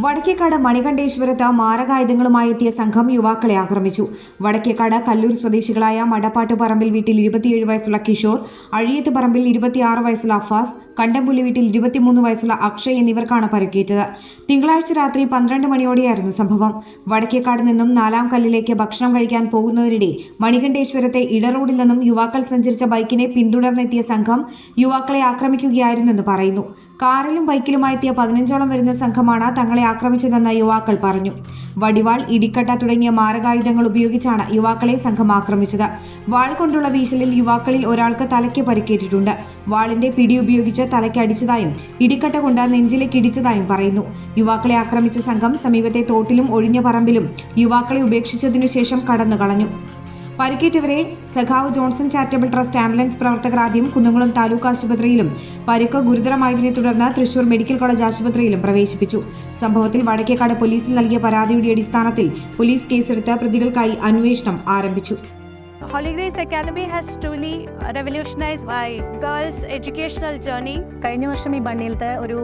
വടക്കേക്കാട് മണികണ്ഠേശ്വരത്ത് മാരകായുധങ്ങളുമായി എത്തിയ സംഘം യുവാക്കളെ ആക്രമിച്ചു. വടക്കേക്കാട് കല്ലൂർ സ്വദേശികളായ മടപ്പാട്ട് പറമ്പിൽ വീട്ടിൽ ഇരുപത്തിയേഴ് വയസ്സുള്ള കിഷോർ അഴിയത്ത് പറമ്പിൽ ഇരുപത്തിയാറ് വയസ്സുള്ള അഫാസ് കണ്ടംപുള്ളി വീട്ടിൽ ഇരുപത്തിമൂന്ന് വയസ്സുള്ള അക്ഷയ് എന്നിവർക്കാണ് പരിക്കേറ്റത്. തിങ്കളാഴ്ച രാത്രി പന്ത്രണ്ട് മണിയോടെയായിരുന്നു സംഭവം. വടക്കേക്കാട് നിന്നും നാലാം കല്ലിലേക്ക് ഭക്ഷണം കഴിക്കാൻ പോകുന്നതിനിടെ മണികണ്ഠേശ്വരത്തെ ഇടറോഡിൽ നിന്നും യുവാക്കൾ സഞ്ചരിച്ച ബൈക്കിനെ പിന്തുടർന്നെത്തിയ സംഘം യുവാക്കളെ ആക്രമിക്കുകയായിരുന്നെന്ന് പറയുന്നു. കാറിലും ബൈക്കിലുമായി എത്തിയ പതിനഞ്ചോളം വരുന്ന സംഘമാണ് തങ്ങളെ ആക്രമിച്ചതെന്ന് യുവാക്കൾ പറഞ്ഞു. വടിവാൾ ഇടിക്കട്ട തുടങ്ങിയ മാരകായുധങ്ങൾ ഉപയോഗിച്ചാണ് യുവാക്കളെ സംഘം ആക്രമിച്ചത്. വാൾ കൊണ്ടുള്ള വീശലിൽ യുവാക്കളിൽ ഒരാൾക്ക് തലയ്ക്ക് പരിക്കേറ്റിട്ടുണ്ട്. വാളിന്റെ പിടി ഉപയോഗിച്ച് തലയ്ക്ക് അടിച്ചതായും ഇടിക്കട്ട കൊണ്ട് നെഞ്ചിലേക്ക് ഇടിച്ചതായും പറയുന്നു. യുവാക്കളെ ആക്രമിച്ച സംഘം സമീപത്തെ തോട്ടിലും ഒഴിഞ്ഞ പറമ്പിലും യുവാക്കളെ ഉപേക്ഷിച്ചതിനു ശേഷം കടന്നു കളഞ്ഞു പരിക്കേറ്റവരെ സഖാവ് ജോൺസൺ ചാരിറ്റബിൾ ട്രസ്റ്റ് ആംബുലൻസ് പ്രവർത്തകർ ആദ്യം കുന്നംകുളം താലൂക്ക് ആശുപത്രിയിലും പരിക്ക് ഗുരുതരമായതിനെ തുടർന്ന് തൃശൂർ മെഡിക്കൽ കോളേജ് ആശുപത്രിയിലും പ്രവേശിപ്പിച്ചു. സംഭവത്തിൽ വടക്കേക്കാട് പോലീസിൽ നൽകിയ പരാതിയുടെ അടിസ്ഥാനത്തിൽ പോലീസ് കേസെടുത്ത് പ്രതികൾക്കായി അന്വേഷണം ആരംഭിച്ചു. Holy Grace Academy has truly revolutionized my girls' educational journey. കഴിഞ്ഞ വർഷം ഈ ബണ്ണിയിലത്തെ ഒരു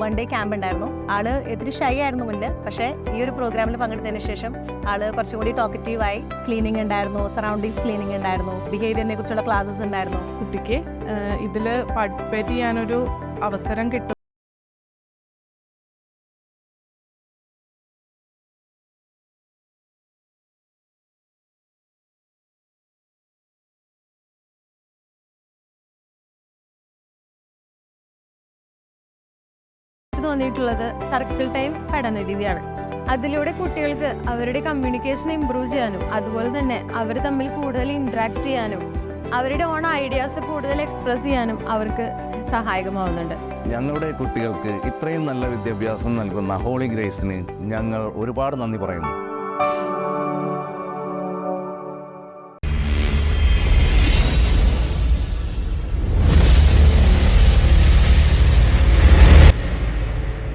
വൺ ഡേ ക്യാമ്പ് ഉണ്ടായിരുന്നു. ആൾ ഇത്തിരി ഷൈ ആയിരുന്നു മുന്നേ. പക്ഷേ ഈ ഒരു പ്രോഗ്രാമിൽ പങ്കെടുത്തതിന് ശേഷം ആൾ കുറച്ചും കൂടി ടോക്കറ്റീവായി ക്ലീനിങ് ഉണ്ടായിരുന്നു സറൗണ്ടിങ്സ് ക്ലീനിങ് ഉണ്ടായിരുന്നു ബിഹേവിയറിനെ കുറിച്ചുള്ള ക്ലാസ്സസ് ഉണ്ടായിരുന്നു. കുട്ടിക്ക് ഇതിൽ പാർട്ടിസിപ്പേറ്റ് ചെയ്യാനൊരു അവസരം കിട്ടും. തോന്നിയിട്ടുള്ളത് സർക്കിൾ ടൈം പഠന രീതിയാണ് അതിലൂടെ കുട്ടികൾക്ക് അവരുടെ കമ്മ്യൂണിക്കേഷൻ ഇമ്പ്രൂവ് ചെയ്യാനും അതുപോലെ തന്നെ അവർ തമ്മിൽ കൂടുതൽ ഇൻട്രാക്ട് ചെയ്യാനും അവരുടെ ഓൺ ഐഡിയാസ് കൂടുതൽ എക്സ്പ്രസ് ചെയ്യാനും അവർക്ക് സഹായകമാവുന്നുണ്ട്. ഞങ്ങളുടെ കുട്ടികൾക്ക് ഇത്രയും നല്ല വിദ്യാഭ്യാസം നൽകുന്ന ഹോളി ഗ്രേസിന് ഞങ്ങൾ ഒരുപാട് നന്ദി പറയുന്നു.